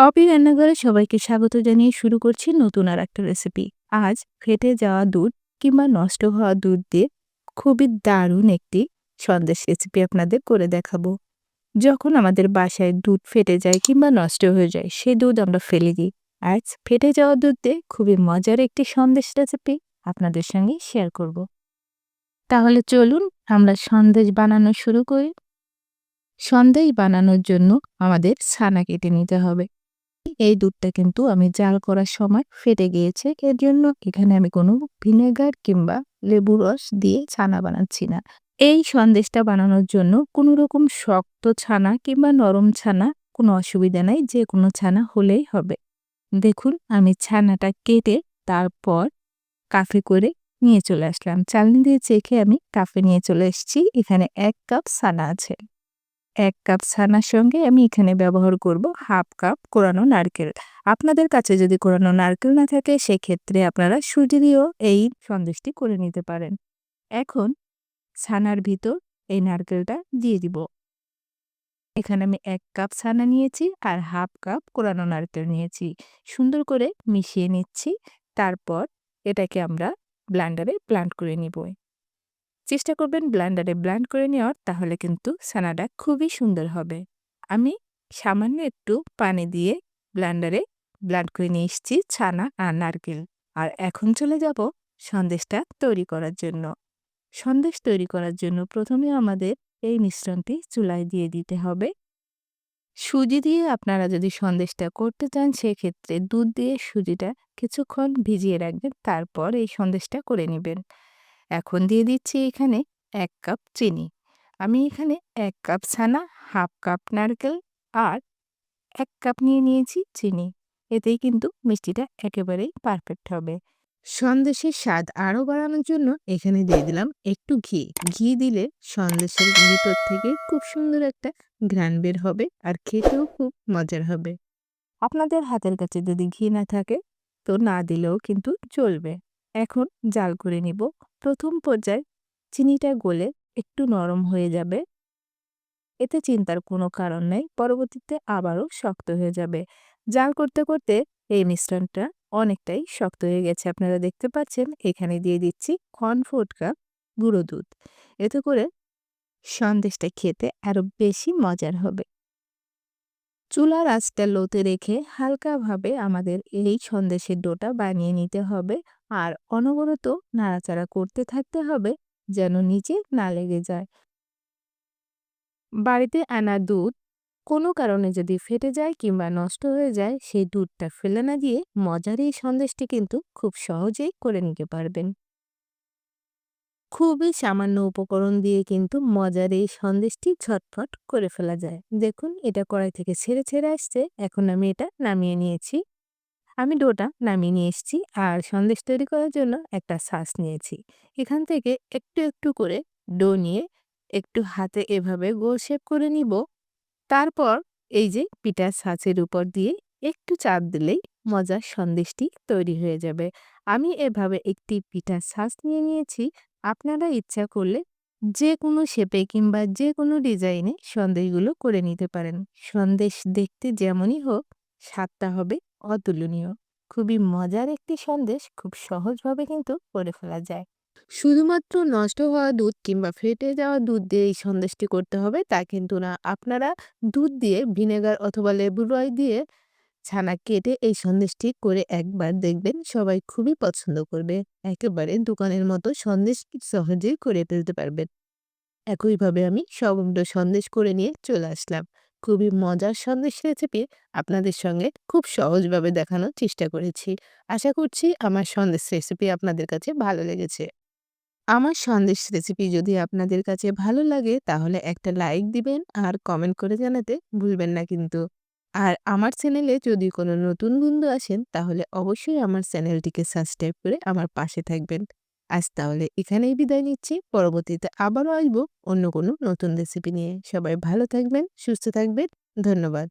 অপি রান্নাঘরে সবাইকে স্বাগত জানিয়ে শুরু করছি নতুন আর একটা রেসিপি আজ ফেটে যাওয়া দুধ কিংবা নষ্ট হওয়া দুধ দিয়ে খুবই দারুণ একটি সন্দেশ রেসিপি আপনাদের করে দেখাবো। যখন আমাদের বাসায় দুধ ফেটে যায় কিংবা নষ্ট হয়ে যায়, সেই দুধ আমরা ফেলে দিই। আজ ফেটে যাওয়া দুধ দিয়ে খুবই মজার একটি সন্দেশ রেসিপি আপনাদের সঙ্গে শেয়ার করব। তাহলে চলুন আমরা সন্দেশ বানানো শুরু করি। সন্দেশ বানানোর জন্য আমাদের ছানা কেটে নিতে হবে। এই দুধটা কিন্তু আমি জাল করার সময় ফেটে গিয়েছে। এর জন্য এখানে আমি কোনো ভিনেগার কিংবা লেবু রস দিয়ে ছানা বানাচ্ছি না। এই সন্দেশটা বানানোর জন্য কোনো রকম শক্ত ছানা কিংবা নরম ছানা কোনো অসুবিধা নাই, যে কোনো ছানা হলেই হবে। দেখুন, আমি ছানাটা কেটে তারপর কাফে করে নিয়ে চলে আসলাম। চালনি দিয়ে চেখে আমি কাফে নিয়ে চলে এসেছি। এখানে এক কাপ ছানা আছে। এক কাপ ছানার সঙ্গে আমি এখানে ব্যবহার করব হাফ কাপ কোরানো নারকেল। আপনাদের কাছে যদি কোরানো নারকেল না থাকে, সেক্ষেত্রে আপনারা সুজি দিয়েও এই সন্দেশটি করে নিতে পারেন। এখন ছানার ভিতর এই নারকেলটা দিয়ে দিব। এখানে আমি এক কাপ ছানা নিয়েছি আর হাফ কাপ কোরানো নারকেল নিয়েছি। সুন্দর করে মিশিয়ে নিচ্ছি, তারপর এটাকে আমরা ব্লান্ডারে প্লান্ট করে নিব। চেষ্টা করবেন ব্লান্ডারে ব্লান্ড করে নেওয়ার, তাহলে কিন্তু ছানাটা খুবই সুন্দর হবে। আমি সামান্য একটু পানি দিয়ে ব্লান্ডারে ব্লান্ড করে নিয়ে এসেছি ছানা আর নারকেল। আর এখন চলে যাব সন্দেশটা তৈরি করার জন্য। সন্দেশ তৈরি করার জন্য প্রথমে আমাদের এই মিশ্রণটি চুলায় দিয়ে দিতে হবে। সুজি দিয়ে আপনারা যদি সন্দেশটা করতে চান, সেক্ষেত্রে দুধ দিয়ে সুজিটা কিছুক্ষণ ভিজিয়ে রাখবেন, তারপর এই সন্দেশটা করে নেবেন। এখন দিয়ে দিচ্ছি এখানে এক কাপ চিনি। আমি এখানে এক কাপ ছানা, হাফ কাপ নারকেল আর এক কাপ নিয়ে নিয়েছি চিনি। এতেই কিন্তু মিষ্টিটা একেবারেই পারফেক্ট হবে। সন্দেশের স্বাদ আরও বাড়ানোর জন্য এখানে দিয়ে দিলাম একটু ঘি। ঘি দিলে সন্দেশের ভিতর থেকে খুব সুন্দর একটা ঘ্রাণ বের হবে আর খেতেও খুব মজার হবে। আপনাদের হাতের কাছে যদি ঘি না থাকে, তো না দিলেও কিন্তু চলবে। এখন জাল করে নিব। প্রথম পর্যায়ে চিনিটা গলে একটু নরম হয়ে যাবে। এতে চিন্তার কোনো কারণ নেই, পরবর্তীতে আবারও শক্ত হয়ে যাবে। জাল করতে করতে এই মিশ্রণটা অনেকটাই শক্ত হয়ে গেছে। আপনারা দেখতে পাচ্ছেন, এখানে দিয়ে দিচ্ছি কনফোর্ট কাপ গুঁড়ো দুধ। এতে করে সন্দেশটা খেতে আরও বেশি মজার হবে। চুলার আঁচটা লোতে রেখে হালকাভাবে আমাদের এই সন্দেশের ডোটা বানিয়ে নিতে হবে। আর অনবরত নাড়াচাড়া করতে থাকতে হবে যেন নিচে না লেগে যায়। বাড়িতে আনা দুধ কোনো কারণে যদি ফেটে যায় কিংবা নষ্ট হয়ে যায়, সেই দুধটা ফেলে না দিয়ে মজার এই সন্দেশটি কিন্তু খুব সহজেই করে নিতে পারবেন। খুবই সামান্য উপকরণ দিয়ে কিন্তু মজার এই সন্দেশটি ঝটফট করে ফেলা যায়। দেখুন, এটা কড়াই থেকে ছেড়ে ছেড়ে আসছে। এখন আমি এটা নামিয়ে নিয়েছি। আমি ডোটা নামিয়ে নিয়ে এসেছি আর সন্দেশ তৈরি করার জন্য একটা শ্বাস নিয়েছি। এখান থেকে একটু একটু করে ডো নিয়ে একটু হাতে এভাবে গোল শেপ করে নিব। তারপর এই যে পিঠার ছাঁচের উপর দিয়ে একটু চাপ দিলেই মজার সন্দেশটি তৈরি হয়ে যাবে। আমি এভাবে একটি পিঠার ছাঁচ নিয়ে নিয়েছি। আপনারা ইচ্ছা করলে যে কোনো শেপে কিংবা যে কোনো ডিজাইনে সন্দেশগুলো করে নিতে পারেন। সন্দেশ দেখতে যেমনই হোক, স্বাদটা হবে অতুলনীয়। খুবই মজার একটি সন্দেশ, খুব সহজভাবে কিন্তু করে ফেলা যায়। শুধুমাত্র নষ্ট হওয়া দুধ কিংবা ফেটে যাওয়া দুধ দিয়ে এই সন্দেশটি করতে হবে, তা কিন্তু না। আপনারা দুধ দিয়ে, ভিনেগার অথবা লেবু রয় দিয়ে ছানা কেটে এই সন্দেশটি করে একবার দেখবেন সবাই খুবই পছন্দ করবে। একেবারে দোকানের মতো সন্দেশ সহজেই করে ফেলতে পারবেন। একইভাবে আমি সমুদ্র সন্দেশ করে নিয়ে চলে আসলাম। খুবই মজার সন্দেশ রেসিপি আপনাদের সঙ্গে খুব সহজভাবে দেখানোর চেষ্টা করেছি। আশা করছি আমার সন্দেশ রেসিপি আপনাদের কাছে ভালো লেগেছে। আমার সন্দেশ রেসিপি যদি আপনাদের কাছে ভালো লাগে তাহলে একটা লাইক দিবেন আর কমেন্ট করে জানাতে ভুলবেন না কিন্তু। আর আমার চ্যানেলে যদি কোনো নতুন বন্ধু আসেন, তাহলে অবশ্যই আমার চ্যানেলটিকে সাবস্ক্রাইব করে আমার পাশে থাকবেন। আজ তাহলে এখানেই বিদায় নিচ্ছি। পরবর্তীতে আবারও আসব অন্য কোনো নতুন রেসিপি নিয়ে। সবাই ভালো থাকবেন, সুস্থ থাকবেন। ধন্যবাদ।